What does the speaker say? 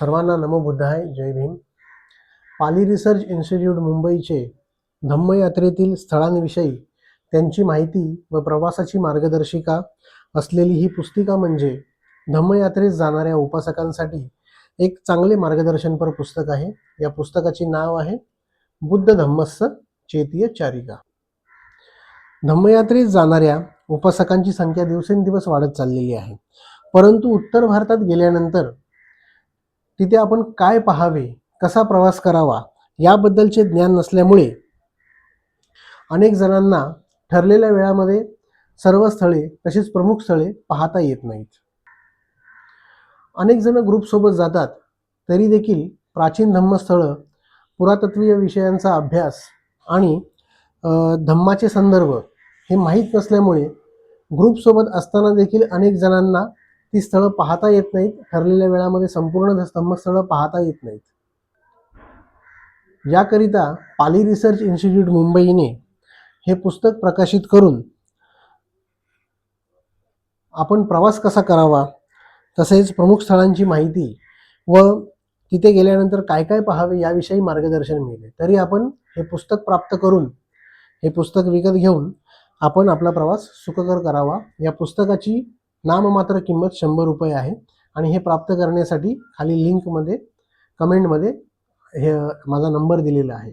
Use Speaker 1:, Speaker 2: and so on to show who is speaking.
Speaker 1: सर्वांना नमो बुद्धाय जय भीम. पाली रिसर्च इन्स्टिट्यूट मुंबईचे धम्मयात्रेतील स्थळांविषयी त्यांची माहिती व प्रवासाची मार्गदर्शिका असलेली ही पुस्तिका म्हणजे धम्मयात्रेस जाणाऱ्या उपासकांसाठी एक चांगले मार्गदर्शनपर पुस्तक आहे. या पुस्तकाचे नाव आहे बुद्ध धम्मस्स चेतीय चारिका. धम्मयात्रेस जाणाऱ्या उपासकांची संख्या दिवसेंदिवस वाढत चाललेली आहे. परंतु उत्तर भारतात गेल्यानंतर तिथे आपण काय पाहावे कसा प्रवास करावा याबद्दलचे ज्ञान नसल्यामुळे अनेक जणांना ठरलेल्या वेळामध्ये सर्व स्थळे तसेच प्रमुख स्थळे पाहता येत नाहीत. अनेक जण ग्रुपसोबत जातात तरी देखील प्राचीन धम्मस्थळं पुरातत्वीय विषयांचा अभ्यास आणि धम्माचे संदर्भ हे माहीत नसल्यामुळे ग्रुपसोबत असताना देखील अनेक जणांना ती स्थळं पाहता येत नाहीत. ठरलेल्या वेळामध्ये संपूर्ण स्तंभस्थळं पाहता येत नाहीत. याकरिता पाली रिसर्च इन्स्टिट्यूट मुंबईने हे पुस्तक प्रकाशित करून आपण प्रवास कसा करावा तसेच प्रमुख स्थळांची माहिती व तिथे गेल्यानंतर काय काय पाहावे याविषयी मार्गदर्शन मिळते तरी आपण हे पुस्तक प्राप्त करून हे पुस्तक विकत घेऊन आपण आपला प्रवास सुखकर करावा. या पुस्तकाची नाममात्र किंमत शंभर रुपये आहे. आणि हे प्राप्त करण्यासाठी खाली लिंकमध्ये कमेंटमध्ये हे माझा नंबर दिलेला आहे.